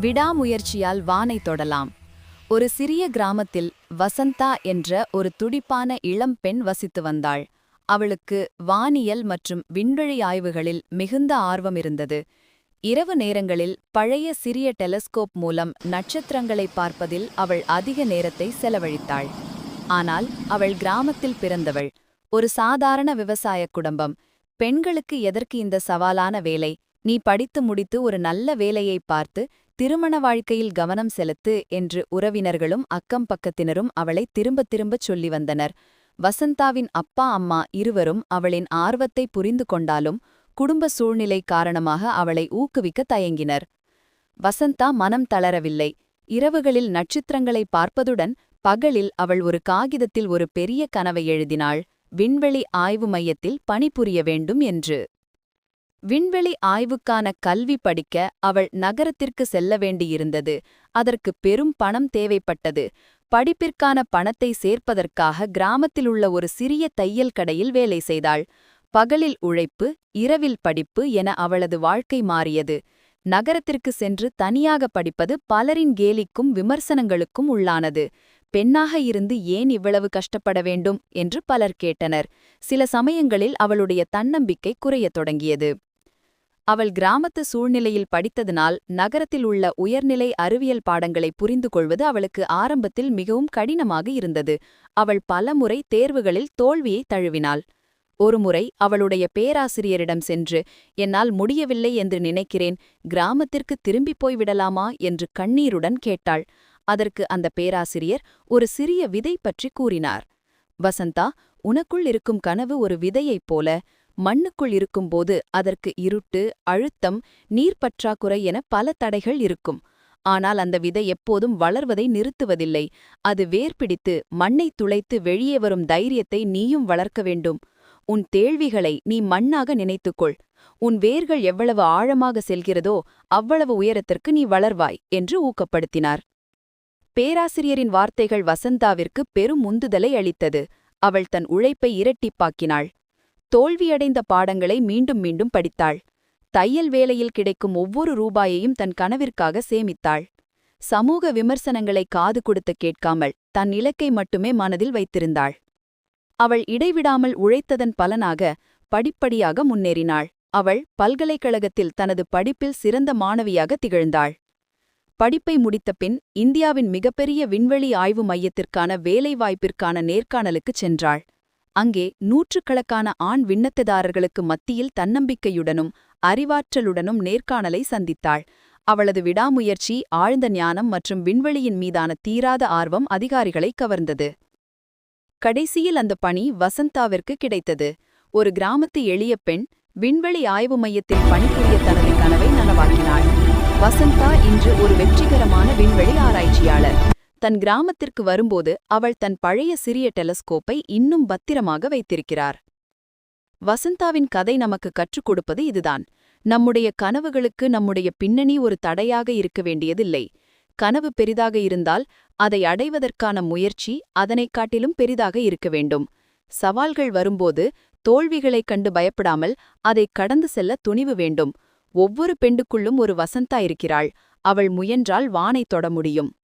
விடாமுயற்சியால் வானை தொடலாம். ஒரு சிறிய கிராமத்தில் வசந்தா என்ற ஒரு துடிப்பான இளம் பெண் வசித்து வந்தாள். அவளுக்கு வானியல் மற்றும் விண்வெளி ஆய்வுகளில் மிகுந்த ஆர்வம் இருந்தது. இரவு நேரங்களில் பழைய சிறிய டெலஸ்கோப் மூலம் நட்சத்திரங்களை பார்ப்பதில் அவள் அதிக நேரத்தை செலவழித்தாள். ஆனால் அவள் கிராமத்தில் பிறந்தவள். ஒரு சாதாரண விவசாய குடும்பம். பெண்களுக்கு எதற்கு இந்த சவாலான வேலை? நீ படித்து முடித்து ஒரு நல்ல வேலையை பார்த்து திருமண வாழ்க்கையில் கவனம் செலுத்து என்று உறவினர்களும் அக்கம் பக்கத்தினரும் அவளை திரும்பத் திரும்பச் சொல்லி வந்தனர். வசந்தாவின் அப்பா அம்மா இருவரும் அவளின் ஆர்வத்தை புரிந்து கொண்டாலும் குடும்ப சூழ்நிலை காரணமாக அவளை ஊக்குவிக்க தயங்கினர். வசந்தா மனம் தளரவில்லை. இரவுகளில் நட்சத்திரங்களை பார்ப்பதுடன் பகலில் அவள் ஒரு காகிதத்தில் ஒரு பெரிய கனவை எழுதினாள். விண்வெளி ஆய்வு மையத்தில் பணிபுரிய வேண்டும் என்று. விண்வெளி ஆய்வுக்கான கல்வி படிக்க அவள் நகரத்திற்கு செல்ல வேண்டியிருந்தது. அதற்கு பெரும் பணம் தேவைப்பட்டது. படிப்பிற்கான பணத்தை சேர்ப்பதற்காக கிராமத்தில் உள்ள ஒரு சிறிய தையல் கடையில் வேலை செய்தாள். பகலில் உழைப்பு இரவில் படிப்பு என அவளது வாழ்க்கை மாறியது. நகரத்திற்கு சென்று தனியாக படிப்பது பலரின் கேலிக்கும் விமர்சனங்களுக்கும் உள்ளானது. பெண்ணாக இருந்து ஏன் இவ்வளவு கஷ்டப்பட வேண்டும்? என்று பலர் கேட்டனர். சில சமயங்களில் அவளுடைய தன்னம்பிக்கை குறையத் தொடங்கியது. அவள் கிராமத்து சூழ்நிலையில் படித்ததனால் நகரத்தில் உள்ள உயர்நிலை அறிவியல் பாடங்களை புரிந்து கொள்வது அவளுக்கு ஆரம்பத்தில் மிகவும் கடினமாக இருந்தது. அவள் பலமுறை தேர்வுகளில் தோல்வியை தழுவினாள். ஒருமுறை அவளுடைய பேராசிரியரிடம் சென்று என்னால் முடியவில்லை என்று நினைக்கிறேன் கிராமத்திற்கு திரும்பிப் போய்விடலாமா என்று கண்ணீருடன் கேட்டாள். அதற்கு அந்த பேராசிரியர் ஒரு சிறிய விதை பற்றி கூறினார். வசந்தா உனக்குள் இருக்கும் கனவு ஒரு விதையைப் போல. மண்ணுக்குள் இருக்கும்போது அதற்கு இருட்டு அழுத்தம் நீர் பற்றாக்குறை என பல தடைகள் இருக்கும். ஆனால் அந்த விதை எப்போதும் வளர்வதை நிறுத்துவதில்லை. அது வேர்பிடித்து மண்ணை துளைத்து வெளியே வரும் தைரியத்தை நீயும் வளர்க்க வேண்டும். உன் தேள்விகளை நீ மண்ணாக நினைத்துக்கொள். உன் வேர்கள் எவ்வளவு ஆழமாக செல்கிறதோ அவ்வளவு உயரத்திற்கு நீ வளர்வாய் என்று ஊக்கப்படுத்தினார். பேராசிரியரின் வார்த்தைகள் வசந்தாவிற்கு பெரும் உந்துதலை அளித்தது. அவள் தன் உழைப்பை இரட்டிப்பாக்கினாள். தோல்வியடைந்த பாடங்களை மீண்டும் மீண்டும் படித்தாள். தையல் வேலையில் கிடைக்கும் ஒவ்வொரு ரூபாயையும் தன் கனவிற்காக சேமித்தாள். சமூக விமர்சனங்களை காது கொடுத்து கேட்காமல் தன் இலக்கை மட்டுமே மனதில் வைத்திருந்தாள். அவள் இடைவிடாமல் உழைத்ததன் பலனாக படிப்படியாக முன்னேறினாள். அவள் பல்கலைக்கழகத்தில் தனது படிப்பில் சிறந்த மாணவியாக திகழ்ந்தாள். படிப்பை முடித்த பின் இந்தியாவின் மிகப்பெரிய விண்வெளி ஆய்வு மையத்திற்கான வேலைவாய்ப்பிற்கான நேர்காணலுக்குச் சென்றாள். அங்கே நூற்றுக்கணக்கான ஆண் விண்ணத்ததாரர்களுக்கு மத்தியில் தன்னம்பிக்கையுடனும் அறிவாற்றலுடனும் நேர்காணலை சந்தித்தாள். அவளது விடாமுயற்சி ஆழ்ந்த ஞானம் மற்றும் விண்வெளியின் மீதான தீராத ஆர்வம் அதிகாரிகளை கவர்ந்தது. கடைசியில் அந்த பணி வசந்தாவிற்கு கிடைத்தது. ஒரு கிராமத்து எளிய பெண் விண்வெளி ஆய்வு மையத்தில் பணிபுரிய தனது கனவை நனவாக்கினாள். வசந்தா இன்று ஒரு தன் கிராமத்திற்கு வரும்போது அவள் தன் பழைய சிறிய டெலஸ்கோப்பை இன்னும் பத்திரமாக வைத்திருக்கிறார். வசந்தாவின் கதை நமக்கு கற்றுக் கொடுப்பது இதுதான். நம்முடைய கனவுகளுக்கு நம்முடைய பின்னணி ஒரு தடையாக இருக்க வேண்டியதில்லை. கனவு பெரிதாக இருந்தால் அதை அடைவதற்கான முயற்சி அதனைக் காட்டிலும் பெரிதாக இருக்க வேண்டும். சவால்கள் வரும்போது தோல்விகளைக் கண்டு பயப்படாமல் அதைக் கடந்து செல்ல துணிவு வேண்டும். ஒவ்வொரு பெண்டுக்குள்ளும் ஒரு வசந்தா இருக்கிறாள். அவள் முயன்றால் வானை தொட முடியும்.